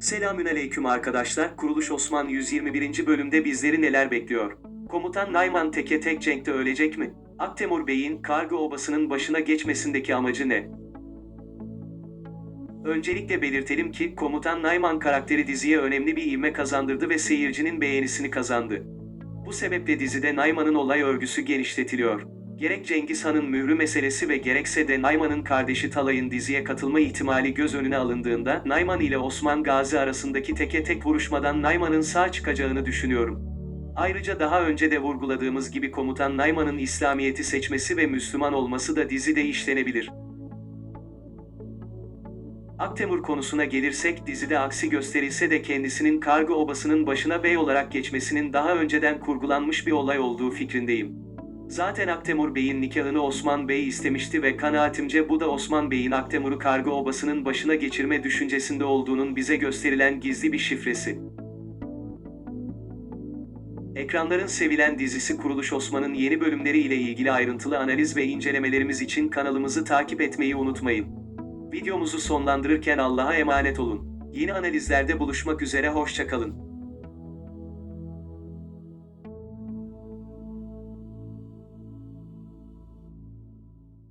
Selamünaleyküm arkadaşlar. Kuruluş Osman 121. bölümde bizleri neler bekliyor? Komutan Nayman teke tek cenkte ölecek mi? Aktemur Bey'in Kargı Obası'nın başına geçmesindeki amacı ne? Öncelikle belirtelim ki Komutan Nayman karakteri diziye önemli bir ivme kazandırdı ve seyircinin beğenisini kazandı. Bu sebeple dizide Nayman'ın olay örgüsü genişletiliyor. Gerek Cengiz Han'ın mührü meselesi ve gerekse de Nayman'ın kardeşi Talay'ın diziye katılma ihtimali göz önüne alındığında Nayman ile Osman Gazi arasındaki teke tek vuruşmadan Nayman'ın sağ çıkacağını düşünüyorum. Ayrıca daha önce de vurguladığımız gibi komutan Nayman'ın İslamiyet'i seçmesi ve Müslüman olması da dizide işlenebilir. Aktemur konusuna gelirsek dizide aksi gösterilse de kendisinin Kargı Obası'nın başına bey olarak geçmesinin daha önceden kurgulanmış bir olay olduğu fikrindeyim. Zaten Aktemur Bey'in nikahını Osman Bey istemişti ve kanaatimce bu da Osman Bey'in Aktemur'u Kargı Obası'nın başına geçirme düşüncesinde olduğunun bize gösterilen gizli bir şifresi. Ekranların sevilen dizisi Kuruluş Osman'ın yeni bölümleri ile ilgili ayrıntılı analiz ve incelemelerimiz için kanalımızı takip etmeyi unutmayın. Videomuzu sonlandırırken Allah'a emanet olun. Yeni analizlerde buluşmak üzere hoşçakalın.